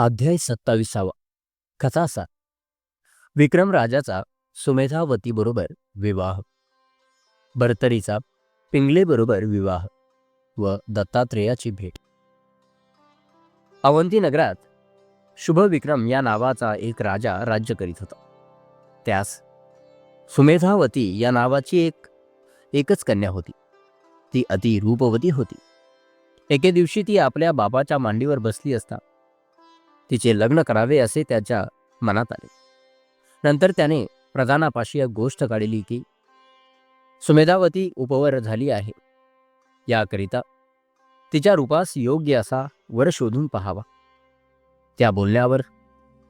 अध्याय सत्ताविसावा. कथासार विक्रम राजाचा सुमेधावतीबरोबर विवाह. बर्तरीचा पिंगले बरोबर विवाह व दत्तात्रेयाची भेट. अवंती नगरात शुभविक्रम या नावाचा एक राजा राज्य करीत होता. त्यास सुमेधावती या नावाची एक एकच कन्या होती. ती अति रूपवती होती. एके दिवशी ती आपल्या बाबाच्या मांडीवर बसली असता तिचे लग्न करावे असे त्याच्या मनात आले. नंतर त्याने प्रधानापाशी एक गोष्ट काढली की सुमेधावती उपवर झाली आहे. याकरिता तिच्या रूपास योग्य असा वर शोधून पहावा. त्या बोलण्यावर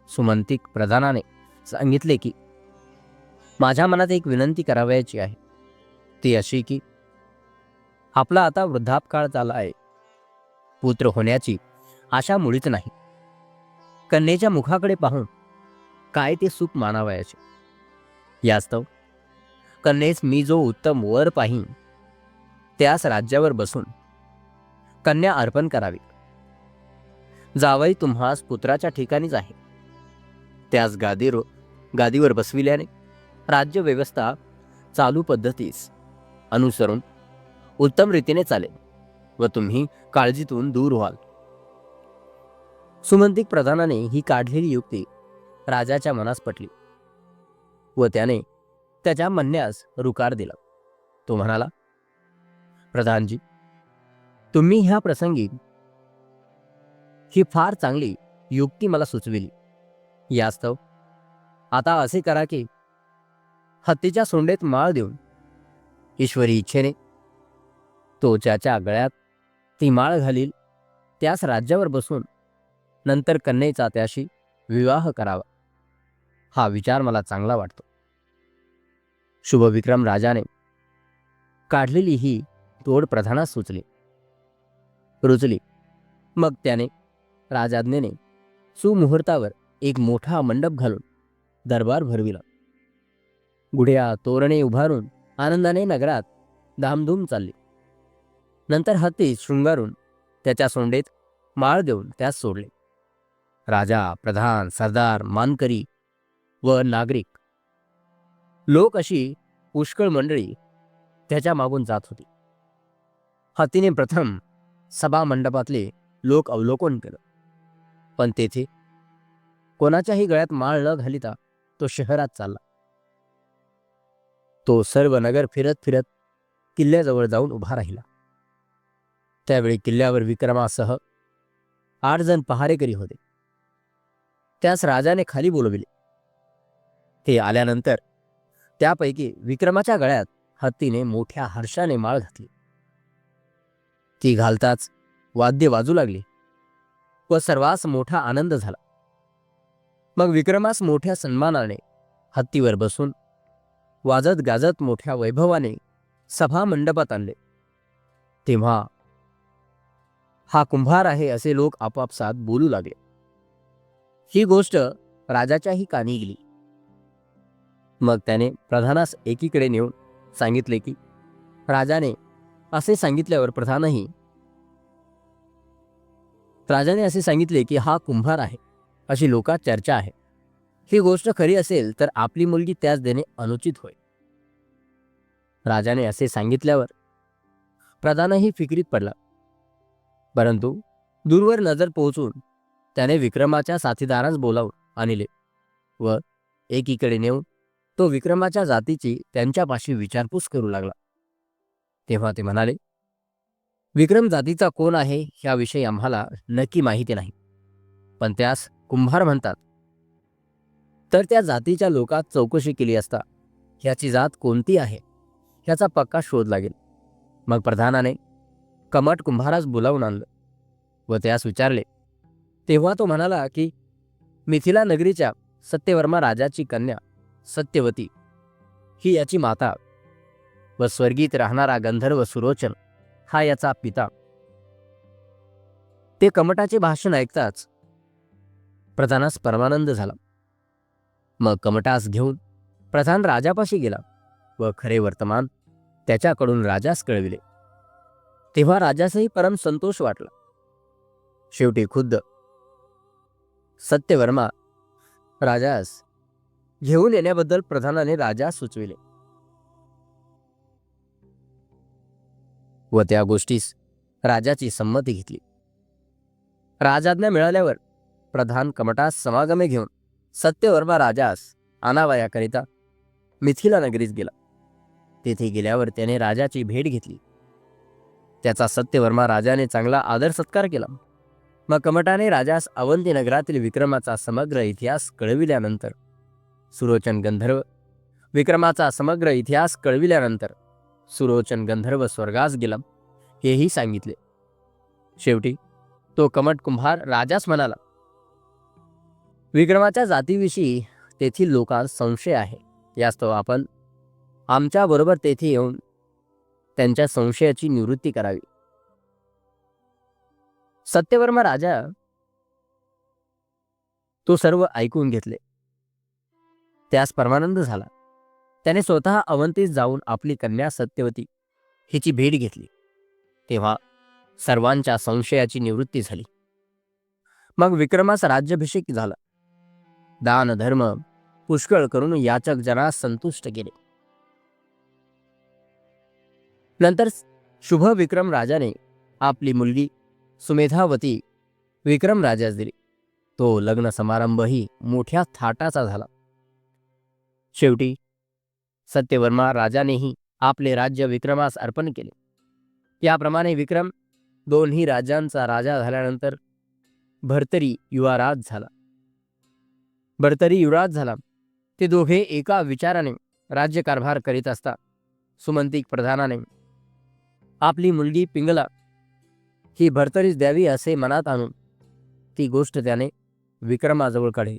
सुमंतिक प्रधानाने सांगितले की माझ्या मनात एक विनंती करावयाची आहे. ती अशी की आपला आता वृद्धापकाळ झाला आहे. पुत्र होण्याची आशा मुळीच नाही. कन्येच्या मुखाकडे पाहून काय ते सुख मानावयाचे. यास्तव कन्येस मी जो उत्तम वर पाहीन त्यास राज्यावर बसून कन्या अर्पण करावी. जावई तुम्हास पुत्राच्या ठिकाणीच आहे. त्यास गादीवर गादीवर बसविल्याने राज्य व्यवस्था चालू पद्धतीस अनुसरून उत्तम रीतीने चालेल व तुम्ही काळजीतून दूर व्हाल. सुमंतिक प्रधानाने ही काढलेली युक्ती राजाच्या मनास पटली व त्याने त्याच्या म्हणण्यास रुकार दिला. तो म्हणाला प्रधानजी तुम्ही ह्या प्रसंगी ही फार चांगली युक्ती मला सुचविली. यास्तव आता असे करा की हत्तीच्या सोंडेत माळ देऊन ईश्वरी इच्छेने तो ज्याच्या गळ्यात ती माळ घालील त्यास राज्यावर बसून नंतर कन्येचा त्याशी विवाह करावा. हा विचार मला चांगला वाटतो. शुभविक्रम राजाने काढलेली ही तोड प्रधानास सुचली. रुचली. मग त्याने राजाज्ञेने सुमुहूर्तावर एक मोठा मंडप घालून दरबार भरविला. गुढ्या तोरणे उभारून आनंदाने नगरात धामधूम चालली. नंतर हत्ती शृंगारून त्याच्या सोंडेत माळ देऊन त्यास सोडले. राजा प्रधान सरदार मानकरी व नागरिक. लोक अशी पुष्कळ मंडळी त्याच्या मागून जात होती. हत्तीने प्रथम सभा मंडपातले लोक अवलोकन केलं. पण तेथे कोणाच्याही गळ्यात माळ न घालिता तो शहरात चालला. तो सर्व नगर फिरत फिरत किल्ल्याजवळ जाऊन उभा राहिला. त्यावेळी किल्ल्यावर विक्रमासह आठ जण पहारेकरी होते. त्यास राजाने खाली बोलविले. ते आल्यानंतर त्यापैकी विक्रमाच्या गळ्यात हत्तीने मोठ्या हर्षाने माळ घातली. ती घालताच वाद्य वाजू लागली व सर्वांस मोठा आनंद झाला. मग विक्रमास मोठ्या सन्मानाने हत्तीवर बसून वाजत गाजत मोठ्या वैभवाने सभा मंडपात आणले. तेव्हा हा कुंभार आहे असे लोक आपापसात बोलू लागले. ही गोष्ट राजाच्याही कानी गेली. मग त्याने प्रधानास एकीकडे नेऊन सांगितले की राजाने असे सांगितल्यावर प्रधानही राजाने असे सांगितले की हा कुंभार आहे अशी लोकात चर्चा आहे. ही गोष्ट खरी असेल तर आपली मुलगी त्यास देणे अनुचित होय. राजाने असे सांगितल्यावर प्रधानही फिक्रीत पडला. परंतु दूरवर नजर पोहोचून त्याने विक्रमाच्या साथीदारांस बोलावून आणले व एकीकडे नेऊन तो विक्रमाच्या जातीची त्यांच्यापाशी विचारपूस करू लागला. तेव्हा ते म्हणाले विक्रम जातीचा कोण आहे याविषयी आम्हाला नक्की माहिती नाही. पण त्यास कुंभार म्हणतात. तर त्या जातीच्या लोकात चौकशी केली असता ह्याची जात कोणती आहे? ह्याचा पक्का शोध लागेल. मग प्रधानाने कमट कुंभारास बोलावून आणलं व त्यास विचारले तेव्हा तो म्हणाला की मिथिला नगरीच्या सत्यवर्मा राजाची कन्या सत्यवती ही याची माता व स्वर्गीत राहणारा गंधर्व सुरोचन हा याचा पिता. ते कमटाचे भाषण ऐकताच प्रधानास परमानंद झाला. मग कमटास घेऊन प्रधान राजापाशी गेला व खरे वर्तमान त्याच्याकडून राजास कळविले. तेव्हा राजासही परम संतोष वाटला. शेवटी खुद्द सत्यवर्मा राजास घेऊन येण्याबद्दल प्रधानाने राजा सुचविले. व त्या गोष्टीस राजाची संमती घेतली. राजाज्ञा मिळाल्यावर प्रधान कमटास समागमे घेऊन सत्यवर्मा राजास आणावयाकरिता मिथिला नगरीस गेला. तेथे गेल्यावर त्याने राजाची भेट घेतली. त्याचा सत्यवर्मा राजाने चांगला आदर सत्कार केला. मग कमटाने राजास अवंती नगरातील विक्रमाचा समग्र इतिहास कळविल्यानंतर. सुरोचन गंधर्व विक्रमाचा समग्र इतिहास कळविल्यानंतर सुरोचन गंधर्व स्वर्गास गेला हेही सांगितले. शेवटी तो कमट कुंभार राजास म्हणाला विक्रमाच्या जातीविषयी तेथील लोकांस संशय आहे. यास्तव आपण आमच्याबरोबर तेथे येऊन त्यांच्या संशयाची निवृत्ती करावी. सत्यवर्मा राजा. तो सर्व ऐकून घेतले. त्यास परमानंद झाला. त्याने स्वतः अवंतीस जाऊन आपली कन्या सत्यवती हिची भेट घेतली. तेव्हा सर्वांच्या संशयाची निवृत्ती झाली. मग विक्रमास राज्याभिषेक झाला. दान धर्म पुष्कळ करून याचक जनास संतुष्ट केले. नंतर शुभ विक्रम राजाने आपली मुलगी सुमेधावती विक्रम राजास दिली तो लग्न समारंभही मोठ्या थाटाचा झाला. शेवटी सत्यवर्मा राजानेही आपले राज्य विक्रमास अर्पण केले. याप्रमाणे विक्रम दोन्ही राज्यांचा राजा झाल्यानंतर भर्तरी युवाराज झाला. भर्तरी युवराज झाला. ते दोघे एका विचाराने राज्यकारभार करीत असता सुमंतिक प्रधानाने आपली मुलगी पिंगला ही भरतरीच द्यावी असे मनात आणून ती गोष्ट त्याने विक्रमाजवळ काढली.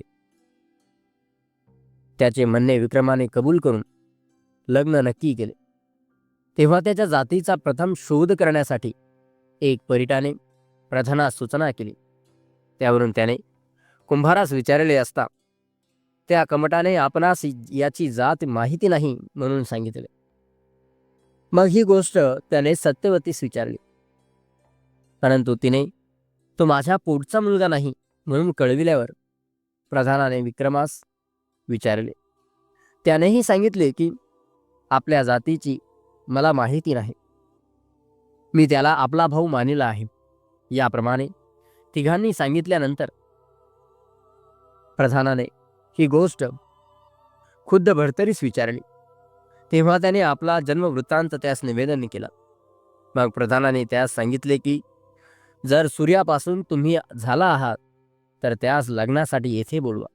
त्याचे म्हणणे विक्रमाने कबूल करून लग्न नक्की केले. तेव्हा त्याच्या जातीचा प्रथम शोध करण्यासाठी एक परिटाने प्रधानास सूचना केली. त्यावरून त्याने कुंभारास विचारले असता त्या कमटाने आपणास याची जात माहिती नाही म्हणून सांगितले. मग ही गोष्ट त्याने सत्यवतीस विचारली. परंतु तिने तो माझ्या पोटचा मुलगा नाही म्हणून कळविल्यावर प्रधानाने विक्रमास विचारले. त्यानेही सांगितले की आपल्या जातीची मला माहिती नाही. मी त्याला आपला भाऊ मानिला आहे. याप्रमाणे तिघांनी सांगितल्यानंतर प्रधानाने ही गोष्ट खुद्द भरतरीस विचारली. तेव्हा त्याने आपला जन्मवृत्तांत त्यास निवेदन केला. मग प्रधानाने त्यास सांगितले की जर सूर्यापासून तुम्ही झाला आहात तर त्यास लग्नासाठी येथे बोलवा.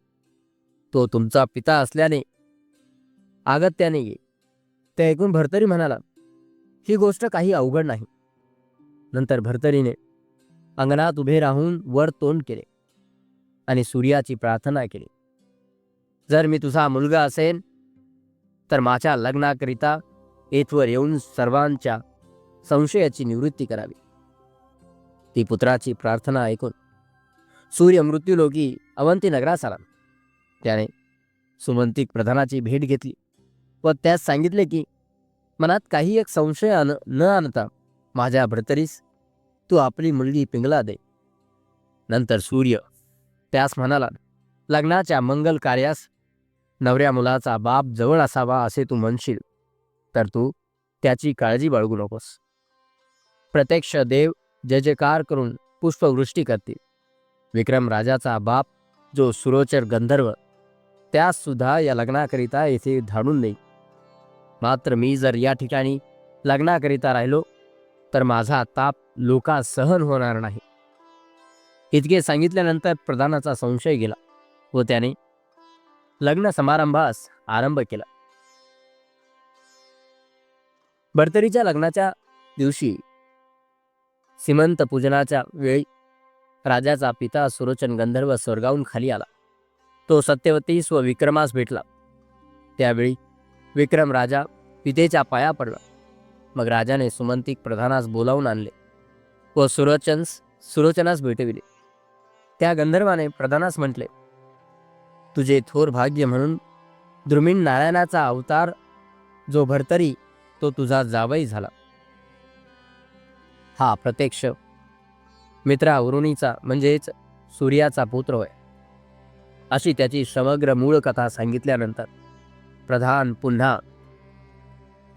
तो तुमचा पिता असल्याने आगत्याने ये. ते ऐकून भरतरी म्हणाला ही गोष्ट काही अवघड नाही. नंतर भरतरीने अंगणात उभे राहून वर तोंड केले आणि सूर्याची प्रार्थना केली जर मी तुझा मुलगा असेन तर माझ्या लग्नाकरिता येथवर येऊन सर्वांच्या संशयाची निवृत्ती करावी. ती पुत्राची प्रार्थना ऐकून सूर्य मृत्यूलोकी अवंती नगरास आला. त्याने सुमंतिक प्रधानाची भेट घेतली व त्यास सांगितले की मनात काही एक संशय आण न आणता माझ्या भरतरीस तू आपली मुलगी पिंगला दे. नंतर सूर्य त्यास म्हणाला लग्नाच्या मंगल कार्यास नवऱ्या मुलाचा बाप जवळ असावा असे तू म्हणशील तर तू त्याची काळजी बाळगू नकोस. प्रत्यक्ष देव जय जयकार करून पुष्पवृष्टी करतील. विक्रम राजाचा बाप जो सुरोचर गंधर्व त्यासुद्धा या लग्नाकरिता येथे धाडून देईल मात्र मी जर या ठिकाणी लग्नाकरिता राहिलो तर माझा ताप लोका सहन होणार नाही. इतके सांगितल्यानंतर प्रधानाचा संशय गेला व त्याने लग्न समारंभास आरंभ केला. भरतरीच्या लग्नाच्या दिवशी सीमंत पूजनाच्या वेळी राजाचा पिता सुरोचन गंधर्व स्वर्गाहून खाली आला. तो सत्यवतीस व विक्रमास भेटला. त्यावेळी विक्रम राजा पितेच्या पाया पडला. मग राजाने सुमंतिक प्रधानास बोलावून आणले व सुरोचन्स सुरोचनास भेटविले. त्या गंधर्वाने प्रधानास म्हटले तुझे थोर भाग्य म्हणून द्रुमीण नारायणाचा अवतार जो भरतरी तो तुझा जावई झाला. हा प्रत्यक्ष. मित्रा उरुणीचा म्हणजेच सूर्याचा पुत्र होय. अशी त्याची समग्र मूळ कथा सांगितल्यानंतर प्रधान पुन्हा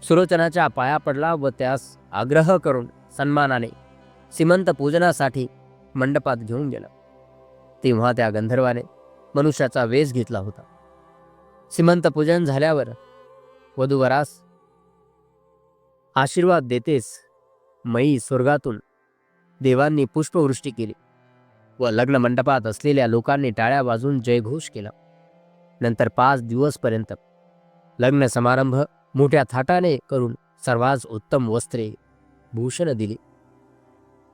सुलोचनाच्या पाया पडला व त्यास आग्रह करून सन्मानाने सीमंत पूजनासाठी मंडपात घेऊन गेला. तेव्हा त्या गंधर्वाने मनुष्याचा वेश घेतला होता. सीमंत पूजन झाल्यावर वधूवरास आशीर्वाद देतेस मयी स्वर्गातून देवांनी पुष्पवृष्टी केली व लग्न मंडपात असलेल्या लोकांनी टाळ्या वाजून जयघोष केला. नंतर पाच दिवसपर्यंत लग्न समारंभ मोठ्या थाटाने करून सर्वात उत्तम वस्त्रे भूषण दिली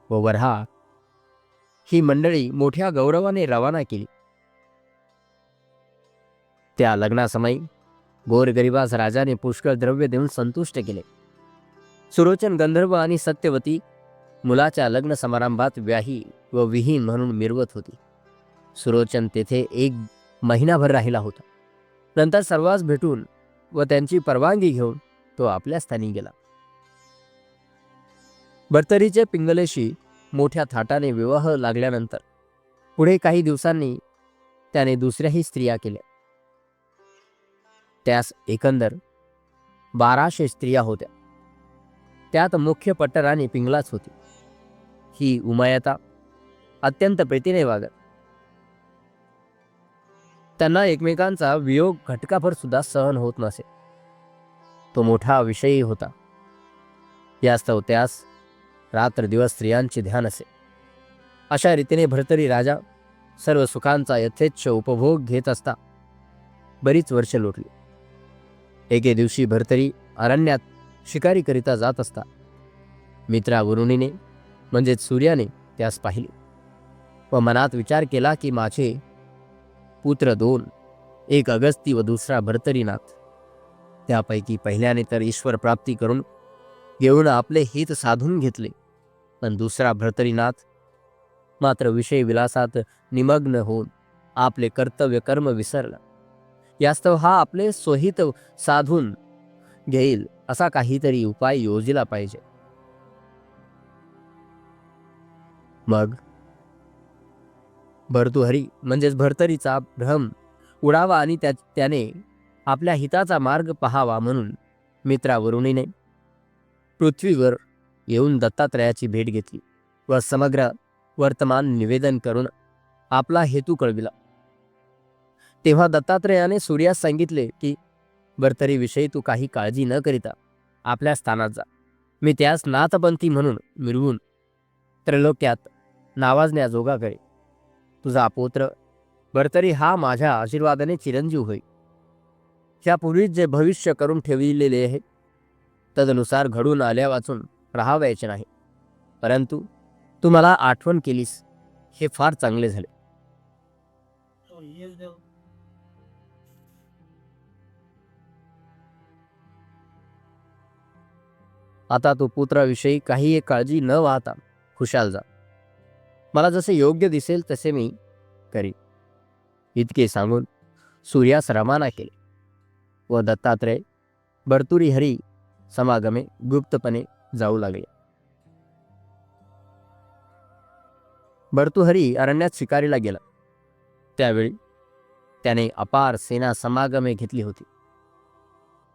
व वरहा ही मंडळी मोठ्या गौरवाने रवाना केली. त्या लग्नासमयी गोरगरिबास राजाने पुष्कळ द्रव्य देऊन संतुष्ट केले. सुरोचन गंधर्व आणि सत्यवती मुलाच्या लग्न समारंभात व्याही व विहीन म्हणून मिरवत होती. सुरोचन तेथे एक महिनाभर राहिला होता. नंतर सर्वांस भेटून व त्यांची परवानगी घेऊन तो आपल्या स्थानी गेला. बर्तरीचे पिंगलेशी मोठ्या थाटाने विवाह लागल्यानंतर पुढे काही दिवसांनी त्याने दुसऱ्याही स्त्रिया केल्या. त्यास एकंदर बाराशे स्त्रिया होत्या. त्यात मुख्य पट्टराणी पिंगलाच होती. ही उमायता अत्यंत प्रीतीने वागत. त्यांना एकमेकांचा वियोग घटकाभर सुद्धा सहन होत नसे. तो मोठा विषयी होता. यास्तव त्यास रात्र दिवस स्त्रियांचे ध्यान असे. अशा रीतीने भरतरी राजा सर्व सुखांचा यथेच्छ उपभोग घेत असता बरीच वर्ष लोटली. एके दिवशी भरतरी अरण्यात शिकारीकरिता जात असता. मित्रा वरुणीने म्हणजेच सूर्याने त्यास पाहिले. व मनात विचार केला की माझे पुत्र दोन एक अगस्ती व दुसरा भरतरीनाथ. त्यापैकी पहिल्याने तर ईश्वर प्राप्ती करून घेऊन आपले हित साधून घेतले. पण दुसरा भरतरीनाथ मात्र विषय विलासात निमग्न होऊन आपले कर्तव्य कर्म विसरला. यास्तव हा आपले स्वहित साधून घेईल. असा काहीतरी उपाय योजिला पाहिजे. मग? भर्तुहरी म्हणजेच भर्तरीचा भ्रम उडावा आणि त्या त्याने आपल्या हिताचा मार्ग पहावा म्हणून मित्रावरुणीने पृथ्वीवर येऊन दत्तात्रयाची भेट घेतली व समग्र वर्तमान निवेदन करून आपला हेतू कळविला. तेव्हा दत्तात्रयाने सूर्यास सांगितले की भर्तरीविषयी तू काही काळजी न करिता आपल्या स्थानात जा. मी त्यास नाथपंथी म्हणून मिरवून त्रैलोक्यात नावाजण्याजोगा करे तुझा अपोत्र बरतरी हा माझ्या आशीर्वादाने चिरंजीव होई. ह्यापूर्वीच जे भविष्य करून ठेवलेले आहे तदनुसार घडून आल्या वाचून राहावायचे नाही. परंतु तू मला आठवण केलीस हे फार चांगले झाले. हो, आता तू पुत्राविषयी काही एक काळजी न वाहता खुशाल जा. मला जसे योग्य दिसेल तसे मी करी इतके सांगून सूर्यास रवाना केले. व दत्तात्रय भर्तुरी हरी समागमे गुप्तपणे जाऊ लागले. भर्तुहरी अरण्यात शिकारीला गेला. त्यावेळी त्याने अपार सेना समागमे घेतली होती.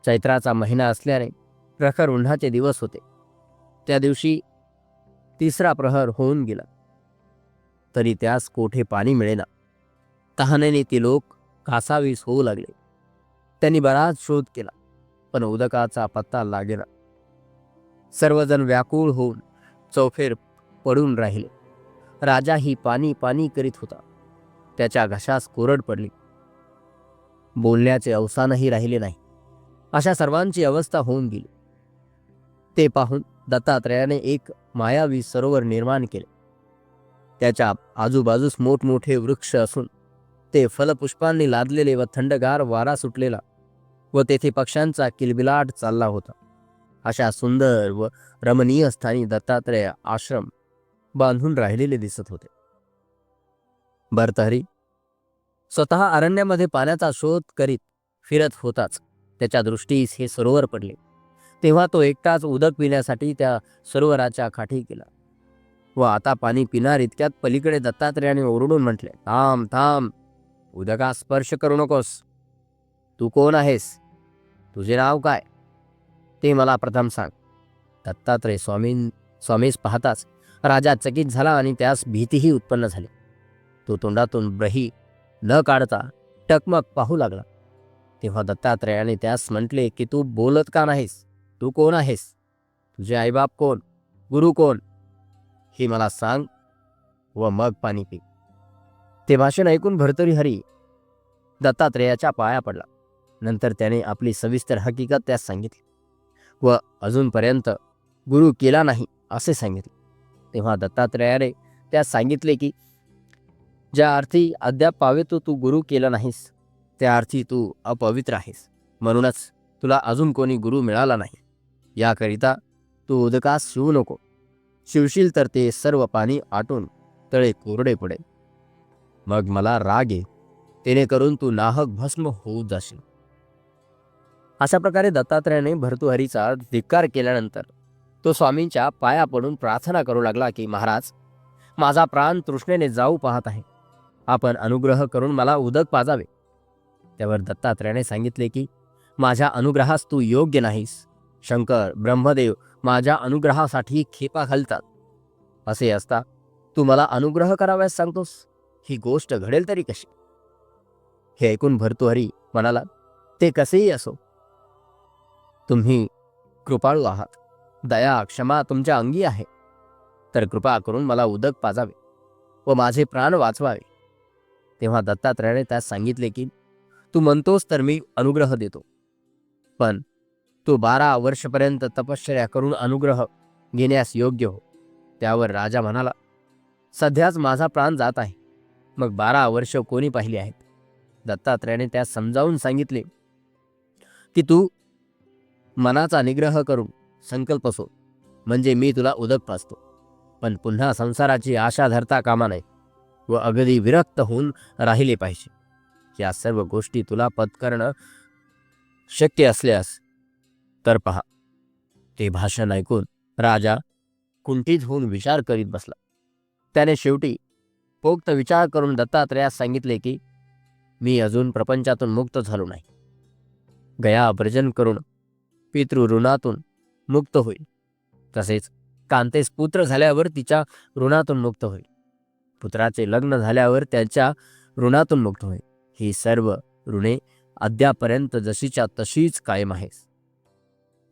चैत्राचा महिना असल्याने प्रखर उन्हाचे दिवस होते. त्या दिवशी तिसरा प्रहर होऊन गेला. तरी त्यास कोठे पाणी मिळेना. तहानेने ते लोक कासावीस होऊ लागले. त्यांनी बराच शोध केला पण उदकाचा पत्ता लागेना. सर्वजण व्याकुळ होऊन चौफेर पडून राहिले. राजा ही पाणी पाणी करीत होता. त्याच्या घशास कोरड पडली. बोलण्याचे अवसानही राहिले नाही. अशा सर्वांची अवस्था होऊन गेली. ते पाहून दत्तात्रयाने एक मायावी सरोवर निर्माण केले. त्याच्या आजूबाजूस मोठमोठे वृक्ष असून ते फलपुष्पांनी लादलेले व थंडगार वारा सुटलेला व तेथे पक्ष्यांचा किलबिलाट चालला होता. अशा सुंदर व रमणीय स्थानी दत्तात्रय आश्रम बांधून राहिलेले दिसत होते. भरतहरी स्वतः अरण्यामध्ये पाण्याचा शोध करीत फिरत होताच. त्याच्या दृष्टीस हे सरोवर पडले. तेव्हा तो एकटाच उदक पिण्यासाठी त्या सरोवराच्या काठी गेला. व आता पाणी पिणार इतक्यात पलीकडे दत्तात्रेयाने ओरडून म्हटले थांब थांब उदका स्पर्श करू नकोस. तू कोण आहेस? तुझे नाव काय? ते मला प्रथम सांग. दत्तात्रय स्वामी स्वामीस पाहताच राजा चकित झाला आणि त्यास भीतीही उत्पन्न झाली. तो तोंडातून ब्रही न काढता टकमक पाहू लागला. तेव्हा दत्तात्रयाने त्यास म्हटले की तू बोलत का नाहीस? तू कोण आहेस? तुझे आईबाप कोण? गुरु कोण? हे मला सांग व मग पाणी पी. ते भाषण ऐकून भरतरी हरी दत्तात्रेयाच्या पाया पडला. नंतर त्याने आपली सविस्तर हकीकत त्यास सांगितली व अजूनपर्यंत गुरु केला नाही असे सांगितले. तेव्हा दत्तात्रेयाने त्यास सांगितले की ज्या अर्थी अद्याप पावे तो तू गुरु केला नाहीस त्या अर्थी तू अपवित्र आहेस. म्हणूनच तुला अजून कोणी गुरु मिळाला नाही. याकरिता तू उदकास शिवू नको शिवशील तर ते सर्व पाणी आटून तळे कोरडे पडे. मग मला राग ये. तेने करून तू नाहक भस्म होऊ जाशील. अशा प्रकारे दत्तात्रयाने भर्तुहरीचा धिक्कार केल्यानंतर तो स्वामींच्या पाया पडून प्रार्थना करू लागला की महाराज माझा प्राण तृष्णेने जाऊ पाहत आहे. आपण अनुग्रह करून मला उदक पाजावे. त्यावर दत्तात्रयाने सांगितले की माझ्या अनुग्रहास तू योग्य नाहीस. शंकर ब्रह्मदेव माझ्या अनुग्रहासाठी खेपा घालतात. असे असता तू मला अनुग्रह कराव्यास सांगतोस? ही गोष्ट घडेल तरी कशी? हे ऐकून भर्तृहरी म्हणाला ते कसेही असो. तुम्ही कृपाळू आहात. दया क्षमा तुमच्या अंगी आहे. तर कृपा करून मला उदक पाजावे व माझे प्राण वाचवावे. तेव्हा दत्तात्रयाने त्यास सांगितले की तू म्हणतोस तर मी अनुग्रह देतो. पण तू बारा वर्षपर्यंत तपश्चर्या करून अनुग्रह घेण्यास योग्य हो. त्यावर राजा म्हणाला सध्याच माझा प्राण जात आहे. मग बारा वर्ष कोणी पाहिली आहेत? दत्तात्रयाने त्यास समजावून सांगितले की तू मनाचा निग्रह करून संकल्प सो म्हणजे मी तुला उदक पाचतो पण पुन्हा संसाराची आशा धरता कामा नये व अगदी विरक्त होऊन राहिले पाहिजे. या सर्व गोष्टी तुला पत्करणं शक्य असल्यास तर पहा. ते भाषण ऐकून राजा कुंठित होऊन विचार करीत बसला. त्याने शेवटी पोक्त विचार करून दत्तात्रयास सांगितले की मी अजून प्रपंचातून मुक्त झालो नाही. गया वर्जन करून पितृऋणातून मुक्त होईल. तसेच कांतेस पुत्र झाल्यावर तिच्या ऋणातून मुक्त होईल. पुत्राचे लग्न झाल्यावर त्याच्या ऋणातून मुक्त होईल. ही सर्व ऋणे अद्यापर्यंत जशीच्या तशीच कायम आहेस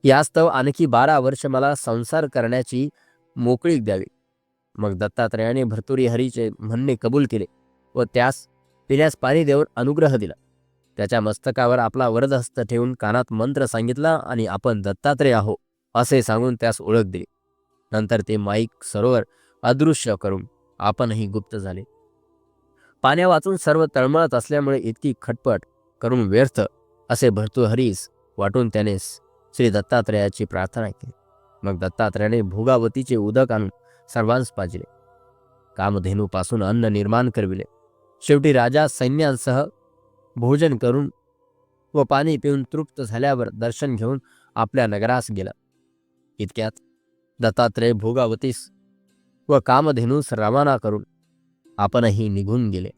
यास्तव आणखी बारा वर्ष मला संसार करण्याची मोकळीक द्यावी. मग दत्तात्रयाने भर्तुरी हरीचे म्हणणे कबूल केले व त्यास पिण्यास पाणी देऊन अनुग्रह दिला. त्याच्या मस्तकावर आपला वरदहस्त ठेवून कानात मंत्र सांगितला आणि आपण दत्तात्रय आहो असे सांगून त्यास ओळख दिली. नंतर ते माईक सरोवर अदृश्य करून आपणही गुप्त झाले. पाण्या वाचून सर्व तळमळत असल्यामुळे इतकी खटपट करून व्यर्थ असे भर्तृहरीस वाटून त्याने श्री दत्तात्रेयाची प्रार्थना केली. मग दत्तात्रयाने भोगावतीचे उदक आणून सर्वांस पाजले. कामधेनूपासून अन्न निर्माण करविले. शेवटी राजा सैन्यांसह भोजन करून व पाणी पिऊन तृप्त झाल्यावर दर्शन घेऊन आपल्या नगरास गेला. इतक्यात दत्तात्रेय भोगावतीस व कामधेनूस रवाना करून आपणही निघून गेले.